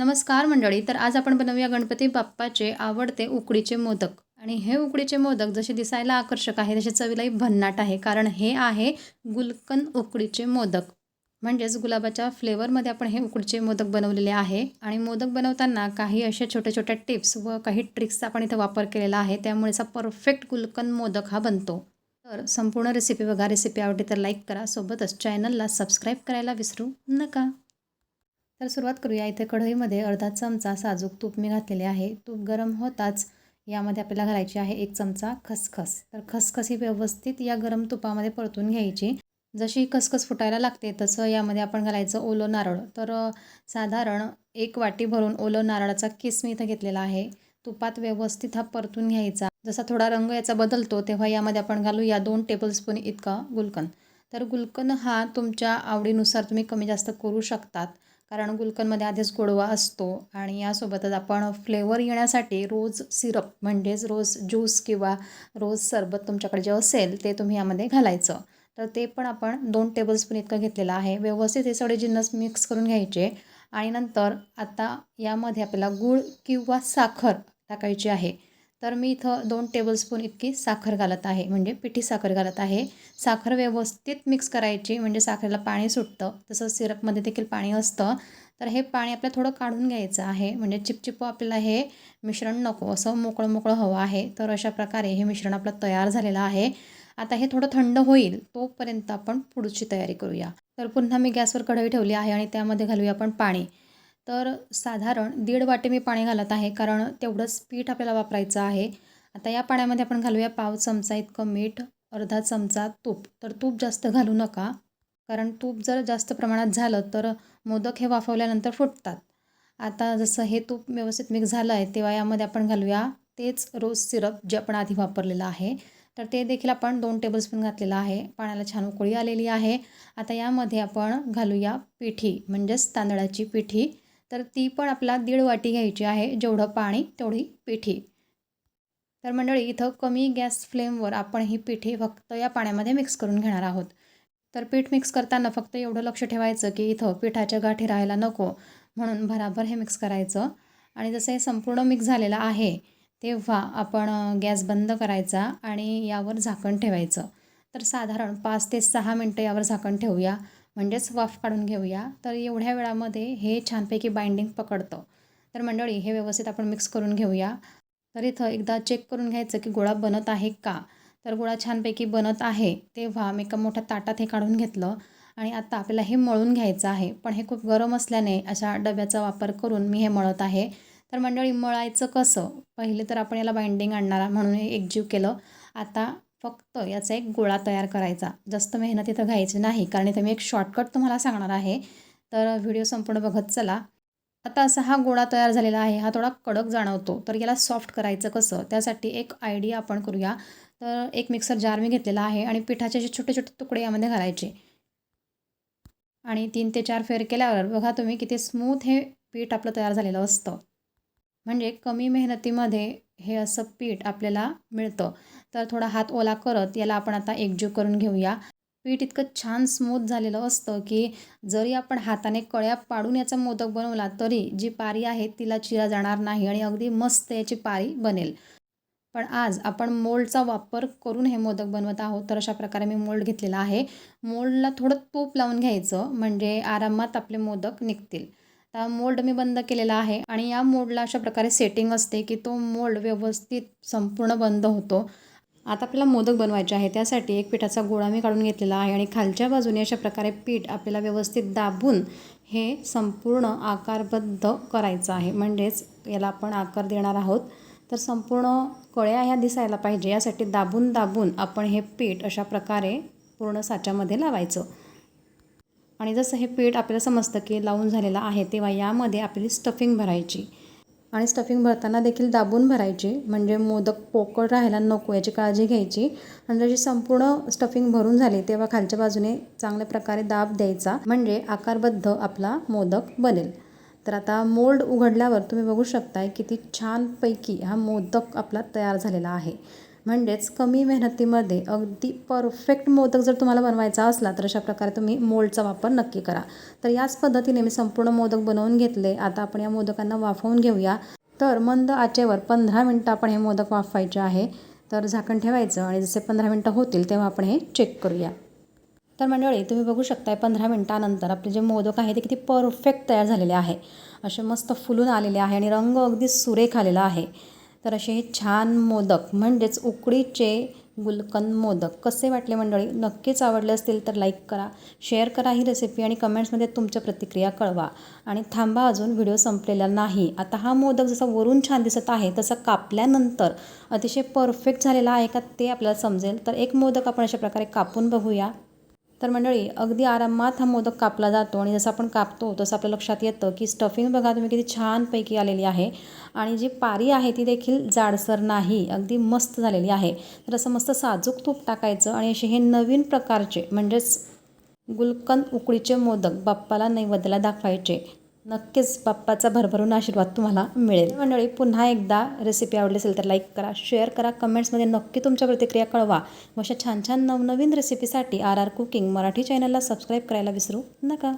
नमस्कार मंडळी तर आज आपण बनवूया गणपती बाप्पाचे आवडते उकडीचे मोदक. आणि हे उकडीचे मोदक जसे दिसायला आकर्षक आहे तसे चवीलाही भन्नाट आहे कारण हे आहे गुलकन उकडीचे मोदक. म्हणजेच गुलाबाच्या फ्लेवरमध्ये आपण हे उकडीचे मोदक बनवलेले आहे. आणि मोदक बनवताना काही अशा छोट्या छोट्या टिप्स व काही ट्रिक्सचा आपण इथं वापर केलेला आहे. त्यामुळेचा परफेक्ट गुलकन मोदक हा बनतो. तर संपूर्ण रेसिपी बघा रेसिपी आवडली तर लाईक करा. सोबतच चॅनलला सबस्क्राईब करायला विसरू नका. तर सुरुवात करूया. इथे कढईमध्ये अर्धा चमचा साजूक तूप मी घातलेले आहे. तूप गरम होताच यामध्ये आपल्याला घालायची आहे एक चमचा खसखस. तर खसखस ही व्यवस्थित या गरम तुपामध्ये परतून घ्यायची. जशी खसखस फुटायला लागते तसं यामध्ये आपण घालायचं ओलं नारळ. तर साधारण एक वाटी भरून ओलं नारळाचा किस मी इथं घेतलेला आहे. तुपात व्यवस्थित हा परतून घ्यायचा. जसा थोडा रंग याचा बदलतो तेव्हा यामध्ये आपण घालू या दोन टेबलस्पून इतका गुलकन तर गुलकन हा तुमच्या आवडीनुसार तुम्ही कमी जास्त करू शकतात. कारण गुलकंदमध्ये आधीच गोडवा असतो आणि यासोबतच आपण फ्लेवर येण्यासाठी रोज सिरप म्हणजेच रोज ज्यूस किंवा रोज सरबत तुमच्याकडे जे असेल ते तुम्ही यामध्ये घालायचं. तर ते पण आपण दोन टेबलस्पून इतकं घेतलेलं आहे. व्यवस्थित हे सगळे जिन्नस मिक्स करून घ्यायचे आणि नंतर आता यामध्ये आपल्याला गूळ किंवा साखर टाकायची आहे. तर मी इथं दोन टेबलस्पून इतकी साखर घालत आहे. म्हणजे पिठी साखर घालत आहे. साखर व्यवस्थित मिक्स करायची. म्हणजे साखरेला पाणी सुटतं. तसंच सिरपमध्ये देखील पाणी असतं. तर हे पाणी आपल्याला थोडं काढून घ्यायचं आहे. म्हणजे चिपचिप आपल्याला हे मिश्रण नको. असं मोकळं मोकळं हवं आहे. तर अशा प्रकारे हे मिश्रण आपलं तयार झालेलं आहे. आता हे थोडं थंड होईल. तोपर्यंत आपण पुढची तयारी करूया. तर पुन्हा मी गॅसवर कढई ठेवली आहे आणि त्यामध्ये घालूया आपण पाणी. तर साधारण दीड वाटी मी पाणी घालत आहे कारण तेवढंच पीठ आपल्याला वापरायचं आहे. आता या पाण्यामध्ये आपण घालूया पाव चमचा इतकं मीठ अर्धा चमचा तूप. तर तूप जास्त घालू नका कारण तूप जर जास्त प्रमाणात झालं तर मोदक हे वाफवल्यानंतर फुटतात. आता जसं हे तूप व्यवस्थित मिक्स झालं आहे तेव्हा यामध्ये आपण घालूया तेच रोज सिरप जे आपण आधी वापरलेलं आहे. तर ते देखील आपण दोन टेबलस्पून घातलेलं आहे. पाण्याला छान उकळी आलेली आहे. आता यामध्ये आपण घालूया पिठी म्हणजेच तांदळाची पिठी. तर ती पण आपला दीड वाटी घ्यायची आहे जेवढं पाणी तेवढी पिठी. तर मंडळी इथं कमी गॅस फ्लेमवर आपण ही पिठी फक्त या पाण्यामध्ये मिक्स करून घेणार आहोत. तर पीठ मिक्स करताना फक्त एवढं लक्ष ठेवायचं की इथं पिठाच्या गाठी राहायला नको म्हणून भराभर हे मिक्स करायचं. आणि जसं हे संपूर्ण मिक्स झालेलं आहे तेव्हा आपण गॅस बंद करायचा आणि यावर झाकण ठेवायचं. तर साधारण पाच ते सहा मिनटं यावर झाकण ठेवूया. म्हणजेच वाफ काढून घेऊया. तर एवढ्या वेळामध्ये हे छानपैकी बाइंडिंग पकडतं. तर मंडळी हे व्यवस्थित आपण मिक्स करून घेऊया. तर इथं एकदा चेक करून घ्यायचं की गोळा बनत आहे का? तर गोळा छानपैकी बनत आहे. तेव्हा मी एका मोठ्या ताटात हे काढून घेतलं आणि आता आपल्याला हे मळून घ्यायचं आहे. पण हे खूप गरम असल्याने अशा डब्याचा वापर करून मी हे मळत आहे. तर मंडळी मळायचं कसं? पहिले तर आपण याला बाइंडिंग आणणार म्हणून हे एकजीव केलं. आता फक्त याचा एक गोळा तयार करायचा. जास्त मेहनत इथं घ्यायची नाही कारण इथं मी एक शॉर्टकट तुम्हाला सांगणार आहे. तर व्हिडिओ संपूर्ण बघत चला. आता असा हा गोळा तयार झालेला आहे हा थोडा कडक जाणवतो. तर याला सॉफ्ट करायचं कसं? त्यासाठी एक आयडिया आपण करूया. तर एक मिक्सर जार मी घेतलेला आहे आणि पिठाचे असे छोटे छोटे तुकडे यामध्ये घालायचे. आणि तीन ते चार फेर केल्यावर बघा तुम्ही किती स्मूथ हे पीठ आपलं तयार झालेलं असतं. म्हणजे कमी मेहनतीमध्ये हे असं पीठ आपल्याला मिळतं. तर थोडा हात ओला करत याला आपण आता एकजीव करून घेऊया. पीठ इतकं छान स्मूथ झालेलं असतं की जरी आपण हाताने कळ्या पाडून याचा मोदक बनवला तरी जी पारी आहे तिला चिरा जाणार नाही आणि अगदी मस्त याची पारी बनेल. पण आज आपण मोल्डचा वापर करून हे मोदक बनवत आहोत तर अशा प्रकारे मी मोल्ड घेतलेला आहे. मोल्डला थोडं तूप लावून घ्यायचं म्हणजे आरामात आपले मोदक निघतील. आता मोल्ड मी बंद केलेला आहे आणि या मोल्डला अशा प्रकारे सेटिंग असते की तो मोल्ड व्यवस्थित संपूर्ण बंद होतो. आता आपल्याला मोदक बनवायचे आहे. त्यासाठी एक पिठाचा गोळा मी काढून घेतलेला आहे आणि खालच्या बाजूने अशा प्रकारे पीठ आपल्याला व्यवस्थित दाबून हे संपूर्ण आकारबद्ध करायचं आहे. म्हणजेच याला आपण आकार देणार आहोत. तर संपूर्ण कळ्या ह्या दिसायला पाहिजे. यासाठी दाबून दाबून आपण हे पीठ अशा प्रकारे पूर्ण साच्यामध्ये लावायचं. आणि जसं हे पीठ आपल्याला समजतं की लावून झालेलं आहे तेव्हा यामध्ये आपली स्टफिंग भरायची. आणि स्टफिंग भरताना देखील दाबून भरायची. म्हणजे मोदक पोकळ राहायला नको याची काळजी घ्यायची. आणि जशी संपूर्ण स्टफिंग भरून झाली तेव्हा खालच्या बाजूने चांगल्या प्रकारे दाब द्यायचा. म्हणजे आकारबद्ध आपला मोदक बनेल. तर आता मोल्ड उघडल्यावर तुम्ही बघू शकताय किती छानपैकी हा मोदक आपला तयार झालेला आहे. म्हणजेच कमी मेहनतीमध्ये अगदी परफेक्ट मोदक जर तुम्हाला बनवायचा असला तर अशा प्रकारे तुम्ही मोल्डचा वापर नक्की करा. तर याच पद्धतीने मी संपूर्ण मोदक बनवून घेतले. आता आपण या मोदकांना वाफवून घेऊया. तर मंद आचेवर पंधरा मिनटं आपण हे मोदक वाफवायचे आहे. तर झाकण ठेवायचं आणि जसे पंधरा मिनटं होतील तेव्हा आपण हे चेक करूया. तर मंडळी तुम्ही बघू शकताय पंधरा मिनटानंतर आपले जे मोदक आहे ते किती परफेक्ट तयार झालेले आहे. असे मस्त फुलून आलेले आहे आणि रंग अगदी सुरेख आलेला आहे. तर असे हे छान मोदक म्हणजेच उकडीचे गुलकंद मोदक कसे वाटले मंडळी? नक्कीच आवडले असतील तर लाईक करा शेअर करा ही रेसिपी आणि कमेंट्समध्ये तुमच्या प्रतिक्रिया कळवा. आणि थांबा अजून व्हिडिओ संपलेला नाही. आता हा मोदक जसा वरून छान दिसत आहे तसा कापल्यानंतर अतिशय परफेक्ट झालेला आहे का ते आपल्याला समजेल. तर एक मोदक आपण अशा प्रकारे कापून बघूया. तर मंडळी अगदी आरामात हा मोदक कापला जातो आणि जसं आपण कापतो तसं आपल्या लक्षात येतं की स्टफिंग बघा तुम्ही किती छानपैकी आलेली आहे. आणि जी पारी आहे ती देखील जाडसर नाही अगदी मस्त झालेली आहे. तर असं मस्त साजूक तूप टाकायचं आणि असे हे नवीन प्रकारचे म्हणजेच गुलकंद उकडीचे मोदक बाप्पाला नैवेद्याला दाखवायचे. नक्कीच बाप्पाचा भरभरून आशीर्वाद तुम्हाला मिळेल. मंडळी पुन्हा एकदा रेसिपी आवडली असेल तर लाईक करा शेअर करा. कमेंट्समध्ये नक्की तुमच्या प्रतिक्रिया कळवा. व अशा छान छान नवनवीन रेसिपीसाठी आर आर कुकिंग मराठी चॅनलला सबस्क्राईब करायला विसरू नका.